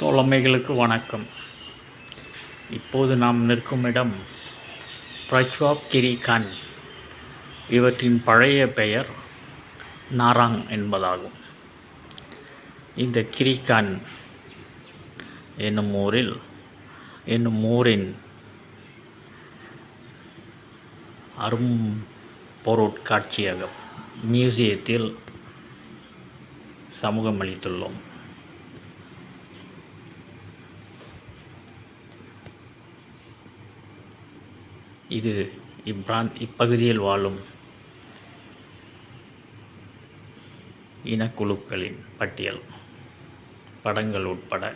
தோழமைகளுக்கு வணக்கம். இப்போது நாம் நிற்கும் இடம் பிரச்வாப் கிரிகான் இவற்றின் பழைய பெயர் நாராங் என்பதாகும். இந்த கிரிகான் என்னும் ஊரில் என்னும் ஊரின் அரும் பொருட்காட்சியகம் மியூசியத்தில் சமூகமளித்துள்ளோம். இது இப்பிராந்த் இப்பகுதியில் வாழும் இனக்குழுக்களின் பட்டியல். படங்கள் உட்பட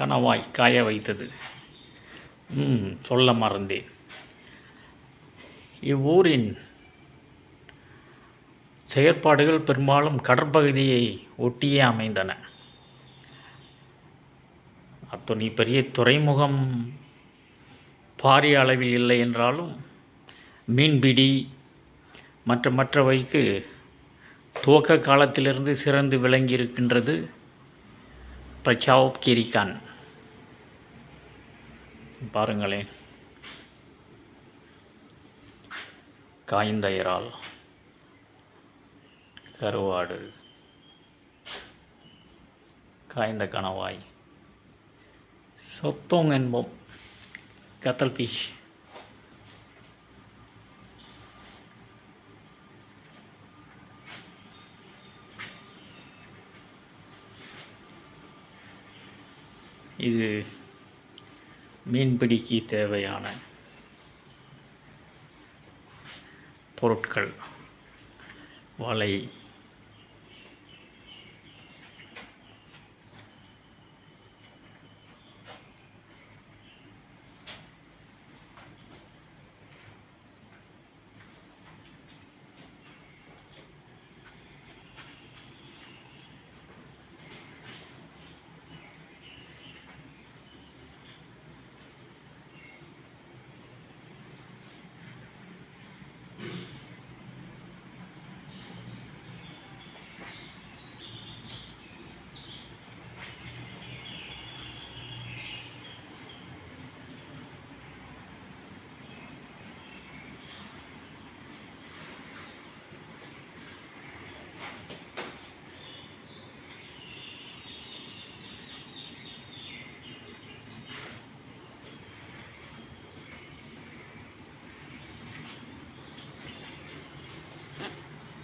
கணவாய் காய வைத்தது. ம் சொல்ல மறந்தேன். இவ்வூரின் செயற்பாடுகள் பெரும்பாலும் கடற்பகுதியை ஒட்டியே அமைந்தன. அத்துணை பெரிய துறைமுகம் பாரிய அளவில் இல்லை என்றாலும் மீன்பிடி மற்ற மற்றவைக்கு துவக்க காலத்திலிருந்து சிறந்து விளங்கியிருக்கின்றது. பிரச்சாவ் கிரிகான் பாருங்களேன் காய்ந்த இறால் கருவாடு காய்ந்த கணவாய் சொத்தோங் என்போம் கத்தல் ஃபிஷ் இது மீன்பிடிக்கு தேவையான பொருட்கள் வலை